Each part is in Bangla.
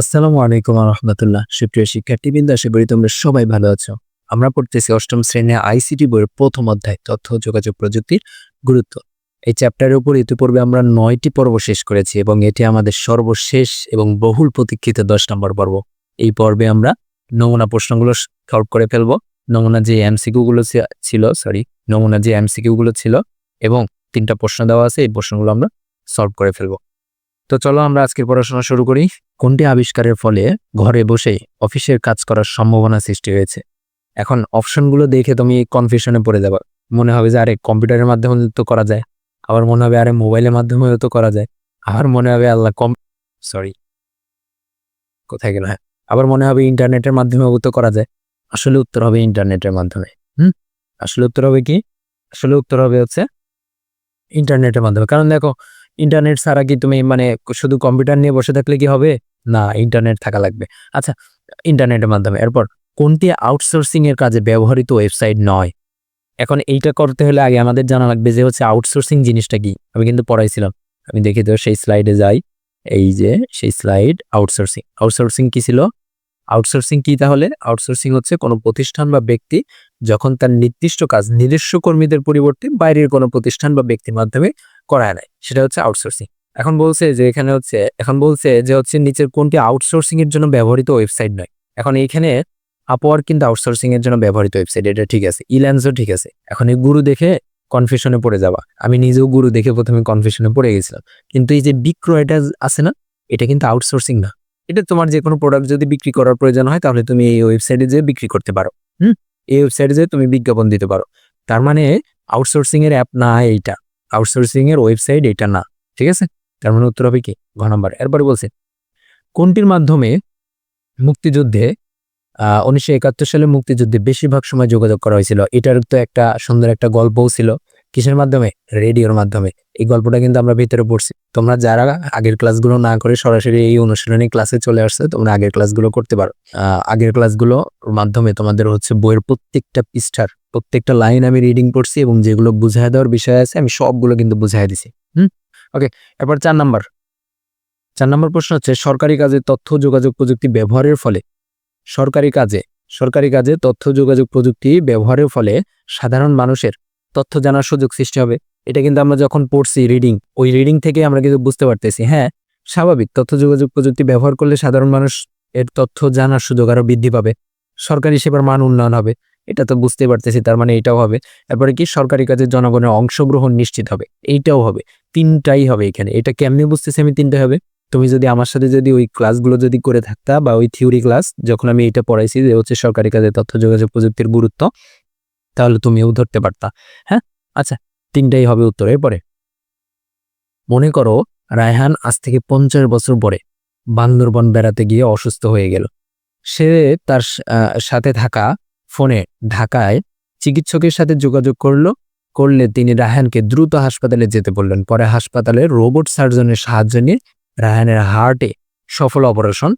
আসসালামু আলাইকুম রহমতুল্লাহ সুপ্রিয় শিক্ষার্থীবৃন্দ, আশা করি তোমরা সবাই ভালো আছো। আমরা পড়তেছি অষ্টম শ্রেণির আইসিটি বইয়ের প্রথম অধ্যায়, তথ্য, যোগাযোগ প্রযুক্তির গুরুত্ব। এই চ্যাপ্টারের উপর ইতিপূর্বে আমরা নয়টি পর্ব শেষ করেছি এবং এটি আমাদের সর্বশেষ এবং বহুল প্রতীক্ষিত দশ নম্বর পর্ব। এই পর্বে আমরা নমুনা প্রশ্নগুলো সলভ করে ফেলব। নমুনা যে এমসিকিউ গুলো ছিল সরি নমুনা যে এমসিকিউ গুলো ছিল এবং তিনটা প্রশ্ন দেওয়া আছে, এই প্রশ্নগুলো আমরা সলভ করে ফেলব। তো চলো আমরা আজকের পড়াশোনা শুরু করি। কোনটি আবিষ্কারের ফলে ঘরে বসেই অফিসের কাজ করার সম্ভাবনা সৃষ্টি হয়েছে? এখন অপশনগুলো দেখে তুমি কনফিউশনে পড়ে যাবে। মনে হবে যে আরে কম্পিউটারের মাধ্যমে তো করা যায়, আবার মনে হবে আরে মোবাইলের মাধ্যমেও তো করা যায়, আবার মনে হবে আল্লাহ কম সরি কোথায় গেল হ্যাঁ আবার মনে হবে ইন্টারনেটের মাধ্যমেও তো করা যায়, আসলে উত্তর হবে ইন্টারনেটের মাধ্যমে, হুম, আসলে উত্তর হবে কি, আসলে উত্তর হবে হচ্ছে ইন্টারনেটের মাধ্যমে, কারণ দেখো ইন্টারনেট ছাড়া কি তুমি মানে শুধু কম্পিউটার নিয়ে বসে থাকলে কি হবে? না ইন্টারনেট থাকা লাগবে। আচ্ছা ইন্টারনেটের মাধ্যমে। এরপর, কোনটি আউটসোর্সিং এর কাজে ব্যবহৃত ওয়েবসাইট নয়? এখন এইটা করতে হলে আগে আমাদের জানা লাগবে যে হচ্ছে আউটসোর্সিং জিনিসটা কি। আমি কিন্তু পড়াইছিলাম। আমি দেখি তো সেই স্লাইডে যাই। এই যে, সেই স্লাইড আউটসোর্সিং আউটসোর্সিং কি ছিল? আউটসোর্সিং কি তাহলে? আউটসোর্সিং হচ্ছে কোনো প্রতিষ্ঠান বা ব্যক্তি যখন তার নির্দিষ্ট কাজ, নিজস্ব কর্মীদের পরিবর্তে বাইরের কোনো প্রতিষ্ঠান বা ব্যক্তির মাধ্যমে করায় নেয় সেটা হচ্ছে আউটসোর্সিং এখন বলছে যে এখানে হচ্ছে, এখন বলছে যে হচ্ছে নিচের কোনটি আউটসোর্সিং এর জন্য ব্যবহৃত ওয়েবসাইট নয়। এখন এইখানে আপওয়ার কিন্তু আউটসোর্সিং এর জন্য ব্যবহৃত ওয়েবসাইট এটা ঠিক আছে। ইল্যান্সও ঠিক আছে। এখন এই গুরু দেখে কনফিউশনে পড়ে যাওয়া। আমি নিজেও গুরু দেখে প্রথমে কনফিউশনে পড়ে গেছিলাম। কিন্তু এই যে বিক্রয়টা আছে না, এটা কিন্তু আউটসোর্সিং না। এটা তোমার যে কোনো প্রোডাক্ট যদি বিক্রি করার প্রয়োজন হয়, তাহলে তুমি এই ওয়েবসাইটে যেয়ে বিক্রি করতে পারো। হুম? এই ওয়েবসাইটে যেয়ে তুমি বিজ্ঞাপন দিতে পারো। তার মানে আউটসোর্সিং এর অ্যাপ না এইটা। আউটসোর্সিং এর ওয়েবসাইট এটা না, ঠিক আছে? তার মানে উত্তর হবে কি? ঘ নম্বর। এরপরে বলছে, কোনটির মাধ্যমে মুক্তিযুদ্ধে উনিশশো একাত্তর সালে মুক্তিযুদ্ধে বেশিরভাগ সময় যোগাযোগ করা হয়েছিল? এটার তো একটা সুন্দর একটা গল্পও ছিল। কিসের মাধ্যমে? রেডিওর মাধ্যমে। এই গল্পটা কিন্তু আমরা ভিতরে পড়ছি। তোমরা যারা আগের ক্লাসগুলো না করে সরাসরি এই অনুশীলনী ক্লাসে চলে আসছে, তোমরা আগের ক্লাসগুলো করতে পারো। আগের ক্লাসগুলোর মাধ্যমে তোমাদের হচ্ছে বইয়ের প্রত্যেকটা পৃষ্ঠার প্রত্যেকটা লাইন আমি রিডিং করছি এবং যেগুলো বুঝাই দেওয়ার বিষয় আছে, আমি সবগুলো কিন্তু বুঝাই দিছি। হুম? ওকে এরপর চার নাম্বার। চার নম্বর প্রশ্ন হচ্ছে, সরকারি কাজে তথ্য, যোগাযোগ, প্রযুক্তি ব্যবহারের ফলে সরকারি কাজে সরকারি কাজে তথ্য, যোগাযোগ, প্রযুক্তি ব্যবহারের ফলে সাধারণ মানুষের তথ্য জানার সুযোগ সৃষ্টি হবে। এটা কিন্তু আমরা যখন পড়ছি রিডিং ওই রিডিং থেকে আমরা কিন্তু বুঝতে পারতেছি। হ্যাঁ স্বাভাবিক, তথ্য যোগাযোগ প্রযুক্তি ব্যবহার করলে সাধারণ মানুষ এর তথ্য জানার সুযোগ আরও বৃদ্ধি পাবে। সরকারি সেবার মান উন্নয়ন হবে। এটা তো বুঝতে পারতেছি, তার মানে এটাও হবে। এরপরে কি? সরকারি কাজে জনগণের অংশগ্রহণ নিশ্চিত হবে। এইটাও হবে। তিনটাই হবে এখানে। এটা কেমনে বুঝতেছি আমি? তিনটা হবে। তুমি যদি আমার সাথে যদি ওই ক্লাসগুলো যদি করে থাকতা বা ওই থিওরি ক্লাস যখন আমি এটা পড়াইছি যে হচ্ছে সরকারি কাজে তথ্য যোগাযোগ প্রযুক্তির গুরুত্ব তাহলে তুমিও ধরতে পারতা। হ্যাঁ? আচ্ছা তিনটাই হবে উত্তর। এরপরে? মনে করো রায়হান আজ থেকে পঞ্চাশ বছর পরে বান্দরবন বেড়াতে গিয়ে অসুস্থ হয়ে গেল। সে তার সাথে থাকা ফোনে ঢাকায় চিকিৎসকের সাথে যোগাযোগ করল। করলে তিনি রায়হানকে দ্রুত হাসপাতালে যেতে বললেন। পরে হাসপাতালে রোবট সার্জনের সাহায্য নিয়ে রায়হানের হার্টে সফল অপারেশন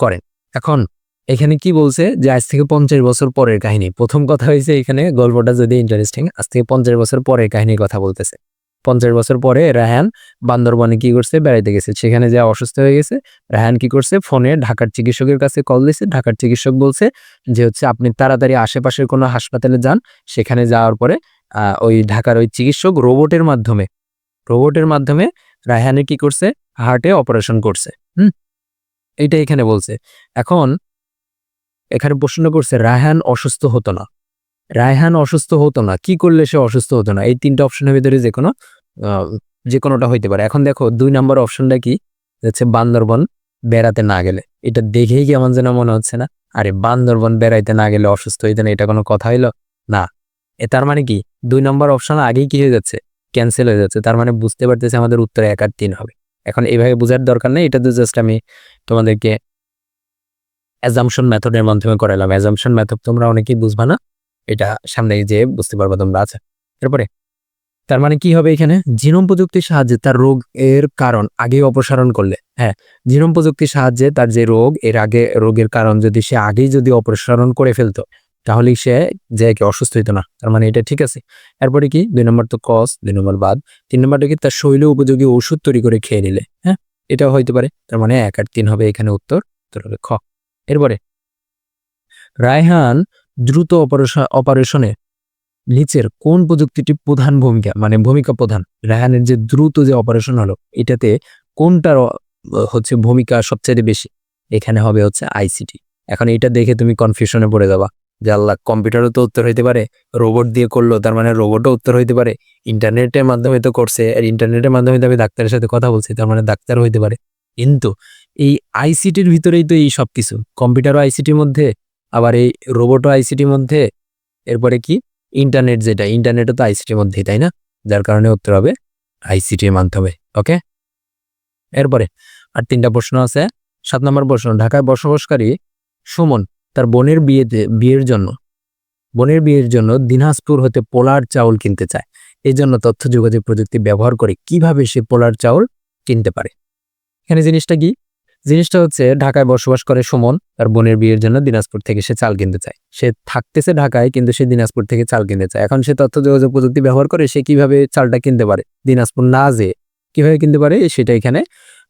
করেন। এখন এখানে কি বলছে যে আজ থেকে পঞ্চাশ বছর পরের কাহিনী? প্রথম কথা হয়েছে এখানে গল্পটা যদি ইন্টারেস্টিং আজ থেকে পঞ্চাশ বছর পরের কাহিনীর কথা বলতেছে। পঞ্চাশ বছর পরে রায়হান বান্দরবনে কি করছে? বেড়াইতে গেছে। সেখানে যা অসুস্থ হয়ে গেছে রায়হান কি করছে? ফোনে ঢাকার চিকিৎসকের কাছে কল দিছে। ঢাকার চিকিৎসক বলছে যে হচ্ছে, আপনি তাড়াতাড়ি আশেপাশের কোনো হাসপাতালে যান। সেখানে যাওয়ার পরে ওই ঢাকার ওই চিকিৎসক রোবটের মাধ্যমে রোবটের মাধ্যমে রায়হানের কি করছে? হার্টে অপারেশন করছে। হুম? এটা এখানে বলছে। এখন এখানে প্রশ্ন করছে, রায়হান অসুস্থ হতো না। রায়হান অসুস্থ হতো না, কি করলে সে অসুস্থ হতো না? এই তিনটা অপশনের ভিতরে যে কোনো যে কোনোটা হইতে পারে। এখন দেখো, দুই নম্বর অপশনটা কি? হচ্ছে বান্দরবন বেড়াতে না গেলে। এটা দেখেই কেমন যেন মনে হচ্ছে না। আরে, বান্দরবন বেড়াইতে না গেলে অসুস্থ হইতে না, এটা কোনো কথা হইল? না। এ তার মানে কি? দুই নম্বর অপশন আগেই কি হয়ে যাচ্ছে? ক্যান্সেল হয়ে যাচ্ছে। তার মানে বুঝতে পারতেছে আমাদের উত্তর এক আর তিন হবে। এখন এইভাবে বোঝার দরকার নেই। এটা তো জাস্ট আমি তোমাদেরকে অ্যাজামশন মেথডের মাধ্যমে করালাম অ্যাজামশন মেথড তোমরা অনেকেই বুঝবা না। এটা সামনে যে বুঝতে পারবা তোমরা আচ্ছা এরপরে, তার মানে কি হবে এখানে? জিনোম প্রযুক্তির সাহায্যে তার রোগ এর কারণ আগে অপসারণ করলে হ্যাঁ জিনোম প্রযুক্তির সাহায্যে তার যে রোগ, এর আগে রোগের কারণ যদি সে আগেই যদি অপসারণ করে ফেলতো তাহলে সে যে কি অসুস্থ হইতো না। তার মানে এটা ঠিক আছে। এরপরে কি? দুই নম্বর তো কস দুই নম্বর বাদ। তিন নম্বরটা কি? তার শৈল উপযোগী ওষুধ তৈরি করে খেয়ে নিলে হ্যাঁ এটাও হইতে পারে। তার মানে এক আর তিন হবে এখানে উত্তর উত্তর হবে খ। এরপরে, রায়হান দ্রুত অপারেশন, অপারেশনে নিচের কোন প্রযুক্তিটি প্রধান ভূমিকা মানে ভূমিকা প্রধান? রায়হানের যে দ্রুত যে অপারেশন হলো, এটাতে কোনটার হচ্ছে ভূমিকা সবচেয়ে বেশি? এখানে হবে হচ্ছে আইসিটি। এখন এটা দেখে তুমি কনফিউশনে পড়ে যাবা। যে আল্লাহ কম্পিউটারও তো উত্তর হইতে পারে রোবট দিয়ে করল, তার মানে রোবটও উত্তর হইতে পারে। ইন্টারনেটের মাধ্যমে তো করছে, আর ইন্টারনেটের মাধ্যমে তো আমি ডাক্তারের সাথে কথা বলছি, তার মানে ডাক্তার হইতে পারে। কিন্তু এই আইসিটির ভিতরেই তো এই সব কিছু কম্পিউটারও আইসিটির মধ্যে, আবার এই রোবটও আইসিটির মধ্যে, এরপরে কি? ইন্টারনেট যেটা, ইন্টারনেটও তো আইসিটির মধ্যেই, তাই না? যার কারণে উত্তর হবে আইসিটির মাধ্যমে, ওকে? এরপরে, আর তিনটা প্রশ্ন আছে। সাত নম্বর প্রশ্ন, ঢাকায় বসবাসকারী সুমন তার বোনের বিয়েতে, বিয়ের জন্য, বোনের বিয়ের জন্য দিনাজপুর হতে পোলার চাউল কিনতে চায়। এই জন্য তথ্য, যোগাযোগ প্রযুক্তি ব্যবহার করে কীভাবে সে পোলার চাউল কিনতে পারে? এখানে জিনিসটা কি? জিনিসটা হচ্ছে ঢাকায় বসবাস করে সুমন, তার বোনের বিয়ের জন্য দিনাজপুর থেকে সে চাল কিনতে চায়। সে থাকতেছে ঢাকায়, কিন্তু সে দিনাজপুর থেকে চাল কিনতে চায়। এখন সে তথ্য, যোগাযোগ প্রযুক্তি ব্যবহার করে সে কীভাবে চালটা কিনতে পারে? দিনাজপুর না যেয়ে কীভাবে কিনতে পারে, সেটা এখানে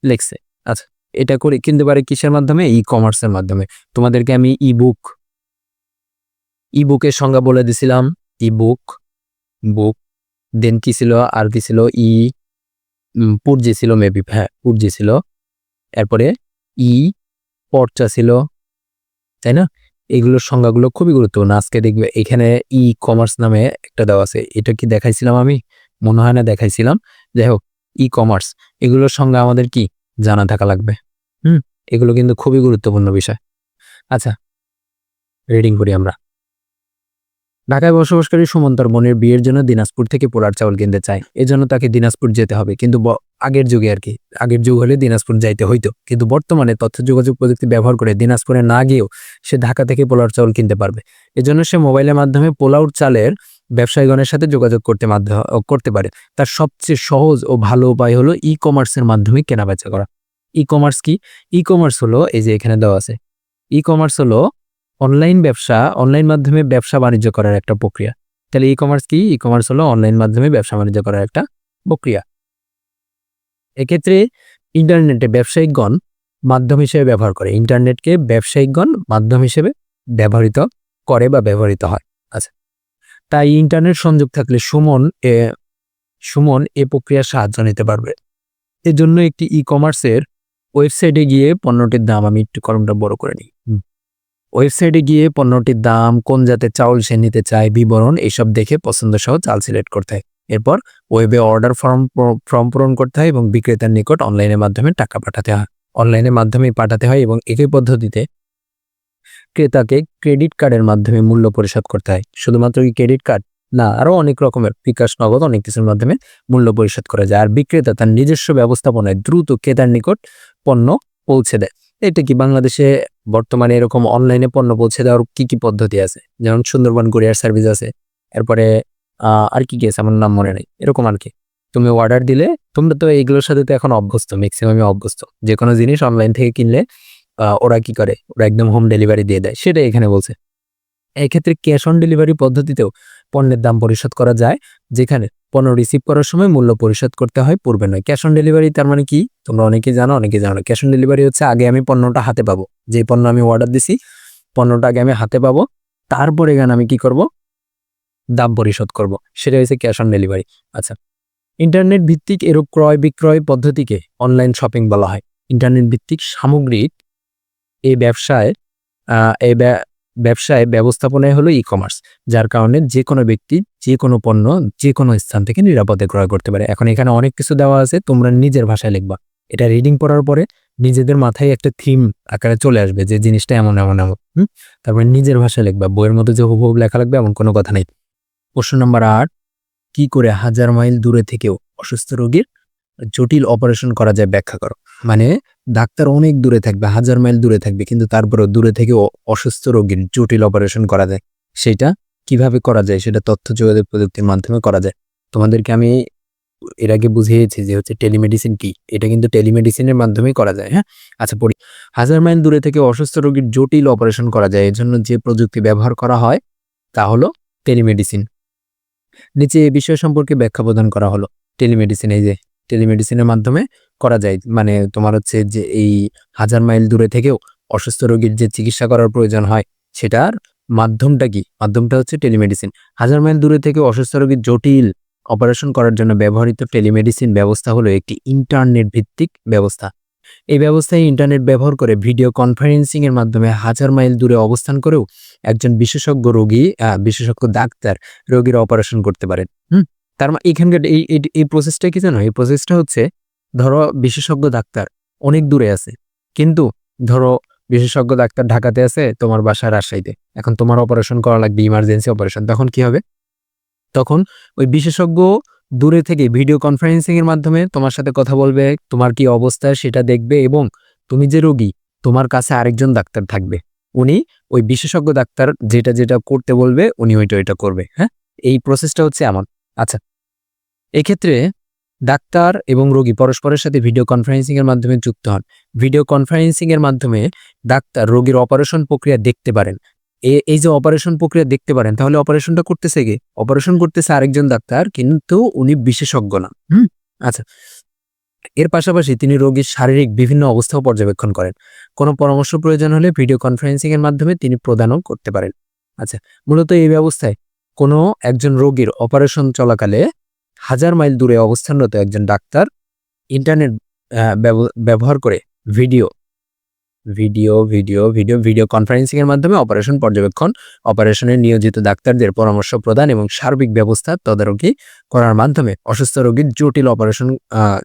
লেখছে। আচ্ছা এটা করে কিনতে পারে কিসের মাধ্যমে? ই কমার্সের মাধ্যমে। তোমাদেরকে আমি ই বুক ই বুকের সংজ্ঞা বলে দিছিলাম। ই বুক বুক দেন কি ছিল? আর কি ছিল? ই পুরজি ছিল মেবি হ্যাঁ পুরজি ছিল। এরপরে ই, পর্চা ছিল, তাই না? এগুলোর সংজ্ঞাগুলো খুবই গুরুত্বপূর্ণ। আজকে দেখবে এখানে ই কমার্স নামে একটা দেওয়া আছে। এটা কি দেখাইছিলাম আমি? মনে হয় না, দেখাইছিলাম। যাই হোক ই কমার্স এগুলোর সংজ্ঞা আমাদের কি? জানা থাকা লাগবে। হুম, এগুলো কিন্তু খুবই গুরুত্বপূর্ণ বিষয়। আচ্ছা রিডিং করি আমরা। ঢাকায় বসবাসকারী সুমন তার বোনের বিয়ের জন্য দিনাজপুর থেকে পোলার চাউল কিনতে চায়। এজন্য তাকে দিনাজপুর যেতে হবে। কিন্তু আগের যুগে আর কি। আগের যুগ হলে দিনাজপুর যাইতে হইতো। কিন্তু বর্তমানে তথ্য যোগাযোগ প্রযুক্তি ব্যবহার করে দিনাজপুরে না গিয়েও সে ঢাকা থেকে পোলার চাউল কিনতে পারবে। এজন্য সে মোবাইলের মাধ্যমে পোলাউর চালের ব্যবসায়ীগণের সাথে যোগাযোগ করতে মাধ্য- করতে পারে। তার সবচেয়ে সহজ ও ভালো উপায় হলো ই কমার্সের মাধ্যমে কেনাবেচা করা। ই কমার্স কি? ই কমার্স হলো, এই যে এখানে দেওয়া আছে। ই কমার্স হলো অনলাইন ব্যবসা অনলাইন মাধ্যমে ব্যবসা বাণিজ্য করার একটা প্রক্রিয়া। তাহলে ই কমার্স কি? ই কমার্স হলো অনলাইন মাধ্যমে ব্যবসা বাণিজ্য করার একটা প্রক্রিয়া। এক্ষেত্রে ইন্টারনেটে ব্যবসায়িকগণ মাধ্যম হিসেবে ব্যবহার করে। ইন্টারনেটকে ব্যবসায়িকগণ মাধ্যম হিসেবে ব্যবহৃত করে বা ব্যবহৃত হয়। আচ্ছা। তাই ইন্টারনেট সংযোগ থাকলে সুমন এ সুমন এ প্রক্রিয়ার সাহায্য নিতে পারবে। এর জন্য একটি ই কমার্সের ওয়েবসাইটে গিয়ে পণ্যটির দাম আমি একটু কলমটা বড় করে নিই। ওয়েবসাইটে গিয়ে পণ্যটির দাম, কোন জাতের চাউল সে নিতে চায়, বিবরণ এসব দেখে পছন্দ সহ চাল সিলেক্ট করতে হয়। এরপর ওয়েবে অর্ডার ফর্ম ফর্ম পূরণ করতে হয় এবং বিক্রেতার নিকট অনলাইনের মাধ্যমে টাকা পাঠাতে হয়। অনলাইনের মাধ্যমে পাঠাতে হয় এবং একই পদ্ধতিতে ক্রেতাকে ক্রেডিট কার্ডের মাধ্যমে মূল্য পরিশোধ করতে হয়। শুধুমাত্র কি ক্রেডিট কার্ড? না আরও অনেক রকমের, বিকাশ নগদ অনেক কিছুর মাধ্যমে মূল্য পরিশোধ করা যায়। আর বিক্রেতা তার নিজস্ব ব্যবস্থাপনায় দ্রুত ক্রেতার নিকট পণ্য পৌঁছে দেয়। এটা কি বাংলাদেশে বর্তমানে এরকম অনলাইনে পণ্য পৌঁছে দেওয়ার কি কি পদ্ধতি আছে? যেমন সুন্দরবন কুরিয়ার সার্ভিস আছে, এরপরে আর কি কি আছে? আমার নাম মনে নেই, এরকম আর কি। তুমি অর্ডার দিলে, তোমরা তো এইগুলোর সাথে তো এখন অভ্যস্ত ম্যাক্সিমামই অভ্যস্ত। যে কোনো জিনিস অনলাইন থেকে কিনলে ওরা কি করে? ওরা একদম হোম ডেলিভারি দিয়ে দেয়, সেটাই এখানে বলছে। এক্ষেত্রে ক্যাশ অন ডেলিভারি পদ্ধতিতেও পণ্যের দাম পরিশোধ করা যায়, যেখানে পণ্য রিসিভ করার সময় মূল্য পরিশোধ করতে হয়, পূর্বে নয়। ক্যাশ অন ডেলিভারি তার মানে কি? তোমরা অনেকে জানো অনেকে জানো ক্যাশ অন ডেলিভারি হচ্ছে আগে আমি পণ্যটা হাতে পাবো। যে পণ্য আমি অর্ডার দিছি, পণ্যটা আগে আমি হাতে পাবো। তারপরে এখানে আমি কি করব? দাম পরিশোধ করব। সেটা হচ্ছে ক্যাশ অন ডেলিভারি আচ্ছা। ইন্টারনেট ভিত্তিক এরূপ ক্রয় বিক্রয় পদ্ধতিকে অনলাইন শপিং বলা হয়। ইন্টারনেট ভিত্তিক সামগ্রিক এই ব্যবসায় এই ব্যবসায় ব্যবস্থাপনায় হলো ই কমার্স যার কারণে যে কোনো ব্যক্তি যে কোনো পণ্য যে কোনো স্থান থেকে নিরাপদে ক্রয় করতে পারে। এখন এখানে অনেক কিছু দেওয়া আছে, তোমরা নিজের ভাষায় লিখবা। এটা রিডিং পড়ার পরে নিজেদের মাথায় একটা থিম আকারে চলে আসবে যে জিনিসটা এমন এমন এমন, হুম? তারপরে নিজের ভাষায় লিখবা। বইয়ের মধ্যে যে হুবহু লেখা লাগবে এমন কোনো কথা নেই। প্রশ্ন নাম্বার আট, কি করে হাজার মাইল দূরে থেকেও অসুস্থ রোগীর জটিল অপারেশন করা যায় ব্যাখ্যা করো। মানে ডাক্তার অনেক দূরে থাকবে, হাজার মাইল দূরে থাকবে, কিন্তু তারপরেও দূরে থেকে অসুস্থ রোগীর জটিল অপারেশন করা যায়। সেটা কীভাবে করা যায়? সেটা তথ্য যোগাযোগ প্রযুক্তির মাধ্যমে করা যায়। তোমাদেরকে আমি এর আগে বুঝিয়েছি যে হচ্ছে টেলিমেডিসিন কি? এটা কিন্তু টেলিমেডিসিনের মাধ্যমেই করা যায় হ্যাঁ? আচ্ছা পড়ি। হাজার মাইল দূরে থেকে অসুস্থ রোগীর জটিল অপারেশন করা যায়। এর জন্য যে প্রযুক্তি ব্যবহার করা হয়, তা হলো টেলিমেডিসিন নিচে এ বিষয় সম্পর্কে ব্যাখ্যা প্রদান করা হলো। টেলিমেডিসিন এই যে টেলিমেডিসিনের মাধ্যমে করা যায়। মানে তোমার হচ্ছে যে এই হাজার মাইল দূরে থেকেও অসুস্থ রোগীর যে চিকিৎসা করার প্রয়োজন হয়, সেটার মাধ্যমটা কি? মাধ্যমটা হচ্ছে টেলিমেডিসিন। হাজার মাইল দূরে থেকে অসুস্থ রোগীর জটিল অপারেশন করার জন্য ব্যবহৃত টেলিমেডিসিন ব্যবস্থা হলো একটি ইন্টারনেট ভিত্তিক ব্যবস্থা। এই ব্যবস্থায় ইন্টারনেট ব্যবহার করে ভিডিও কনফারেন্সিং এর মাধ্যমে হাজার মাইল দূরে অবস্থান করেও একজন বিশেষজ্ঞ রোগী বিশেষজ্ঞ ডাক্তার রোগীর অপারেশন করতে পারেন। হুম? তার এখানকার এই- এই প্রসেসটা কি জানো? এই প্রসেসটা হচ্ছে ধরো বিশেষজ্ঞ ডাক্তার, অনেক দূরে আছে। কিন্তু ধরো বিশেষজ্ঞ ডাক্তার ঢাকাতে আছে, তোমার বাসা রাজশাহীতে। এখন তোমার অপারেশন করা লাগবে ইমার্জেন্সি অপারেশন তখন কি হবে? তখন ওই বিশেষজ্ঞ দূরে থেকে ভিডিও কনফারেন্সিং এর মাধ্যমে তোমার সাথে কথা বলবে, তোমার কি অবস্থা সেটা দেখবে এবং তুমি যে রোগী, তোমার কাছে আরেকজন ডাক্তার থাকবে। উনি ওই বিশেষজ্ঞ ডাক্তার যেটা যেটা করতে বলবে, উনি ওইটা ওইটা করবে হ্যাঁ? এই প্রসেসটা হচ্ছে এমন আচ্ছা এক্ষেত্রে ডাক্তার এবং রোগী পরস্পরের সাথে ভিডিও কনফারেন্সিংয়ের মাধ্যমে যুক্ত হন। ভিডিও কনফারেন্সিংয়ের মাধ্যমে ডাক্তার রোগীর অপারেশন প্রক্রিয়া দেখতে পারেন। এই যে অপারেশন প্রক্রিয়া দেখতে পারেন, তাহলে অপারেশনটা করতেছে কে? অপারেশন করতেছে আরেকজন ডাক্তার, কিন্তু উনি বিশেষজ্ঞ না। হুম? আচ্ছা। এর পাশাপাশি তিনি রোগীর শারীরিক বিভিন্ন অবস্থাও পর্যবেক্ষণ করেন। কোনো পরামর্শ প্রয়োজন হলে ভিডিও কনফারেন্সিং এর মাধ্যমে তিনি প্রদানও করতে পারেন। আচ্ছা মূলত এই ব্যবস্থায় কোনো একজন রোগীর অপারেশন চলাকালে হাজার মাইল দূরে অবস্থানরত একজন ডাক্তার ইন্টারনেট ব্যব- ব্যবহার করে video video video video video কনফারেন্সিংয়ের মাধ্যমে অপারেশন পর্যবেক্ষণ অপারেশনের নিয়োজিত ডাক্তারদের পরামর্শ প্রদান এবং সার্বিক ব্যবস্থা তদারকি করার মাধ্যমে অসুস্থ রোগীর জটিল অপারেশন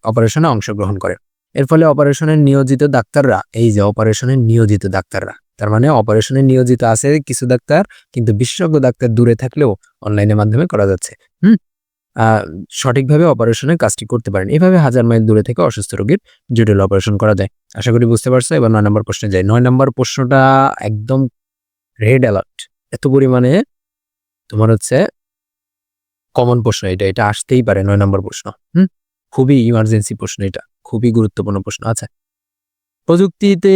অপারেশনে অংশগ্রহণ করে। এর ফলে অপারেশনের নিয়োজিত ডাক্তাররা, এই যে অপারেশনের নিয়োজিত ডাক্তাররা, তার মানে অপারেশনে নিয়োজিত আছে কিছু ডাক্তার, কিন্তু বিশেষজ্ঞ ডাক্তার দূরে থাকলেও অনলাইনের মাধ্যমে করা যাচ্ছে। হুম? সঠিকভাবে অপারেশনের কাজটি করতে পারেন। এভাবে হাজার মাইল দূরে থেকে অসুস্থ রোগীর জটিল অপারেশন করা যায়। আশা করি বুঝতে পারছ, এবার নয় নম্বর প্রশ্নে যাই। নয় নম্বর প্রশ্নটা একদম রেড অ্যালার্ট এত পরিমাণে তোমার হচ্ছে কমন প্রশ্ন এটা এটা আসতেই পারে নয় নম্বর প্রশ্ন। হুম? খুবই ইমার্জেন্সি প্রশ্ন এটা, খুবই গুরুত্বপূর্ণ প্রশ্ন। আচ্ছা প্রযুক্তিতে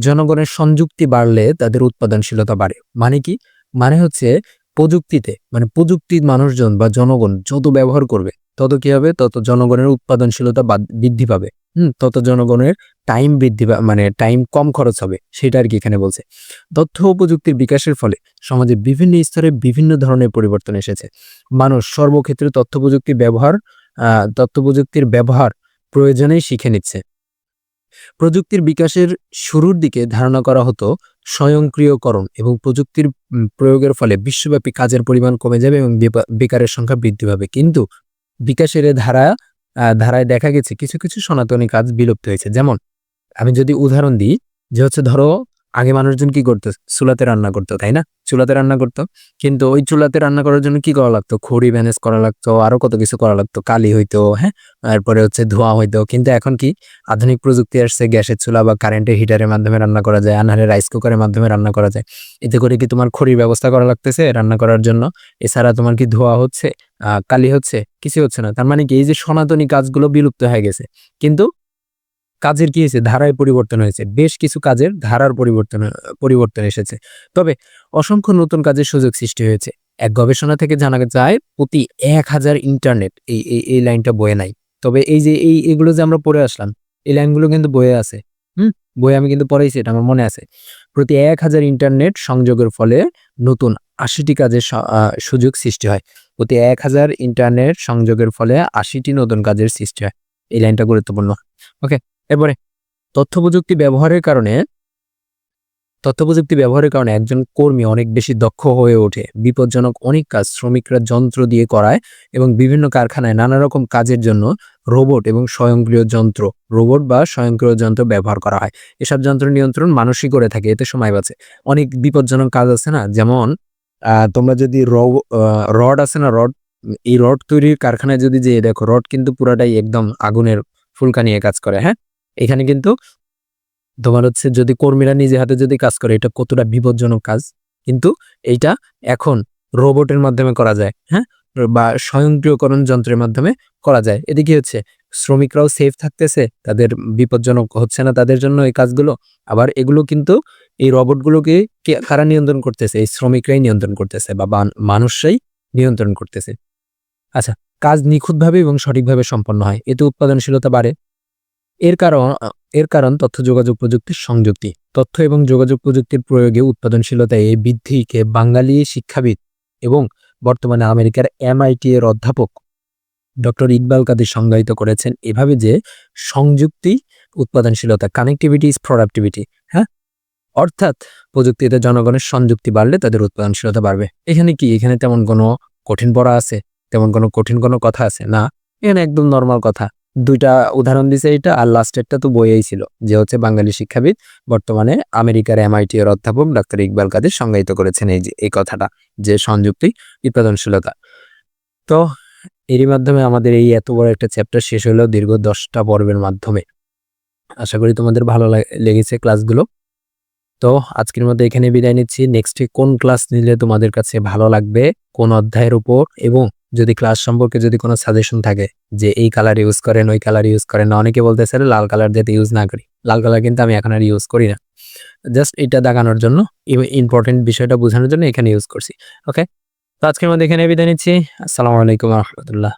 জনগণের সংযুক্তি বাড়লে তাদের উৎপাদনশীলতা বাড়ে। মানে কি? মানে হচ্ছে প্রযুক্তিতে মানে প্রযুক্তির মানুষজন বা জনগণ যত ব্যবহার করবে, তত কি হবে? তত জনগণের উৎপাদনশীলতা বাদ- বৃদ্ধি পাবে। হুম, তত জনগণের টাইম বৃদ্ধি মানে টাইম কম খরচ হবে, সেটা আর কি এখানে বলছে। তথ্য ও প্রযুক্তির বিকাশের ফলে সমাজে বিভিন্ন স্তরে বিভিন্ন ধরনের পরিবর্তন এসেছে। মানুষ সর্বক্ষেত্রে তথ্য প্রযুক্তির ব্যবহার তথ্য প্রযুক্তির ব্যবহার প্রয়োজনেই শিখে নিচ্ছে। প্রযুক্তির বিকাশের শুরুর দিকে ধারণা করা হতো স্বয়ংক্রিয়করণ এবং প্রযুক্তির প্রয়োগের ফলে বিশ্বব্যাপী কাজের পরিমাণ কমে যাবে এবং বেকারের সংখ্যা বৃদ্ধি পাবে। কিন্তু বিকাশের ধারা ধারায় দেখা গেছে কিছু কিছু সনাতনী কাজ বিলুপ্ত হয়েছে। যেমন, আমি যদি উদাহরণ দিই যে হচ্ছে ধরো আগে মানুষজন কি করতো? চুলাতে রান্না করতো, তাই না? চুলাতে রান্না করতো। কিন্তু ওই চুলাতে রান্না করার জন্য কি করা লাগতো? খড়ি ম্যানেজ করা লাগতো, আরও কত কিছু করা লাগতো? কালি হইতো হ্যাঁ? তারপরে হচ্ছে ধোঁয়া হইতো। কিন্তু এখন কি? আধুনিক প্রযুক্তি আসছে, গ্যাসের চুলা বা কারেন্টের হিটারের মাধ্যমে রান্না করা যায়, আনহারে রাইস কুকারের মাধ্যমে রান্না করা যায়। এতে করে কি তোমার খড়ির ব্যবস্থা করা লাগতেছে রান্না করার জন্য? এছাড়া তোমার কি ধোয়া হচ্ছে কালি হচ্ছে? কিছু হচ্ছে না। তার মানে কি এই যে সনাতনী কাজগুলো বিলুপ্ত হয়ে গেছে। কিন্তু কাজের কি হয়েছে? ধারায় পরিবর্তন হয়েছে। বেশ কিছু কাজের ধারার পরিবর্তন পরিবর্তন এসেছে। তবে অসংখ্য নতুন কাজের সুযোগ সৃষ্টি হয়েছে। এক গবেষণা থেকে জানা যায়, প্রতি এক হাজার ইন্টারনেট এই এই লাইনটা বয়ে নাই তবে এই যে, এই, এগুলো যে আমরা পড়ে আসলাম, এই লাইনগুলো কিন্তু বয়ে আছে। হুম? বইয়ে আমি কিন্তু পড়েছি এটা আমার মনে আছে। প্রতি এক হাজার ইন্টারনেট সংযোগের ফলে নতুন আশিটি কাজের সুযোগ সৃষ্টি হয়। প্রতি এক হাজার ইন্টারনেট সংযোগের ফলে আশিটি নতুন কাজের সৃষ্টি হয়। এই লাইনটা গুরুত্বপূর্ণ। ওকে? এরপরে তথ্য প্রযুক্তি ব্যবহারের কারণে তথ্য প্রযুক্তি ব্যবহারের কারণে একজন কর্মী অনেক বেশি দক্ষ হয়ে ওঠে। বিপজ্জনক অনেক কাজ শ্রমিকরা যন্ত্র দিয়ে করায় এবং বিভিন্ন কারখানায় নানা রকম কাজের জন্য রোবট এবং স্বয়ংক্রিয় যন্ত্র, রোবট বা স্বয়ংক্রিয় যন্ত্র ব্যবহার করা হয়। এসব যন্ত্র নিয়ন্ত্রণ মানুষই করে থাকে, এতে সময় বাঁচে। অনেক বিপজ্জনক কাজ আছে না? যেমন তোমরা যদি রড আছে না? রড, এই রড তৈরির কারখানায় যদি যে দেখো, রড কিন্তু পুরাটাই একদম আগুনের ফুলকা নিয়ে কাজ করে হ্যাঁ? এখানে কিন্তু তোমার হচ্ছে যদি কর্মীরা নিজে হাতে যদি কাজ করে, এটা কতটা বিপজ্জনক কাজ। কিন্তু এইটা এখন রোবটের মাধ্যমে করা যায় হ্যাঁ? বা স্বয়ংক্রিয়করণ যন্ত্রের মাধ্যমে করা যায়। এদিকে হচ্ছে শ্রমিকরাও সেফ থাকতেছে, তাদের বিপজ্জনক হচ্ছে না তাদের জন্য এই কাজগুলো। আবার এগুলো কিন্তু এই রোবটগুলোকে কে- কারা নিয়ন্ত্রণ করতেছে? এই শ্রমিকরাই নিয়ন্ত্রণ করতেছে বা মানুষরাই নিয়ন্ত্রণ করতেছে। আচ্ছা কাজ নিখুঁতভাবে এবং সঠিকভাবে সম্পন্ন হয়, এতে উৎপাদনশীলতা বাড়ে। এর কারণ এর কারণ তথ্য, যোগাযোগ প্রযুক্তির সংযুক্তি। তথ্য এবং যোগাযোগ প্রযুক্তির প্রয়োগে উৎপাদনশীলতায় এই বৃদ্ধিকে বাঙালি শিক্ষাবিদ এবং বর্তমানে আমেরিকার এমআইটি এর অধ্যাপক ডক্টর ইকবাল কাদের সংজ্ঞায়িত করেছেন এভাবে যে সংযুক্তি, উৎপাদনশীলতা কানেক্টিভিটি ইজ প্রোডাক্টিভিটি হ্যাঁ? অর্থাৎ প্রযুক্তিতে জনগণের সংযুক্তি বাড়লে তাদের উৎপাদনশীলতা বাড়বে। এখানে কি? এখানে তেমন কোনো কঠিন পড়া আছে? তেমন কোনো কঠিন কোনো কথা আছে? না। এখানে একদম নর্মাল কথা। দুইটা উদাহরণ দিছে এটা, আর লাস্টেরটা তো বইয়েই ছিল, যে হচ্ছে বাঙালি শিক্ষাবিদ বর্তমানে আমেরিকার এমআইটি এর অধ্যাপক ডাক্তার ইকবাল কাদের সংজ্ঞায়িত করেছেন এই যে, এই কথাটা, যে সংযুক্তি উৎপাদনশীলতা তো এরই মাধ্যমে আমাদের এই এত বড় একটা চ্যাপ্টার শেষ হলো দীর্ঘ দশটা পর্বের মাধ্যমে। আশা করি তোমাদের ভালো লাগ- লেগেছে ক্লাসগুলো তো আজকের মধ্যে এখানে বিদায় নিচ্ছি। নেক্সটে কোন ক্লাস নিলে তোমাদের কাছে ভালো লাগবে, কোন অধ্যায়ের উপর, এবং যদি ক্লাস সম্পর্কে যদি কোনো সাজেশন থাকে যে এই কালার ইউজ করেন, ওই কালার ইউজ করেন, না, অনেকে বলতেছে লাল কালার যাতে ইউজ না করি। লাল কালার কিন্তু আমি এখন আর ইউজ করি না। জাস্ট এটা দেখানোর জন্য ইম্পর্টেন্ট বিষয়টা বোঝানোর জন্য এখানে ইউজ করছি ওকে তো আজকের মধ্যে এখানে বিদায় নিচ্ছি। আসসালামু আলাইকুম রহমতুল্লাহ।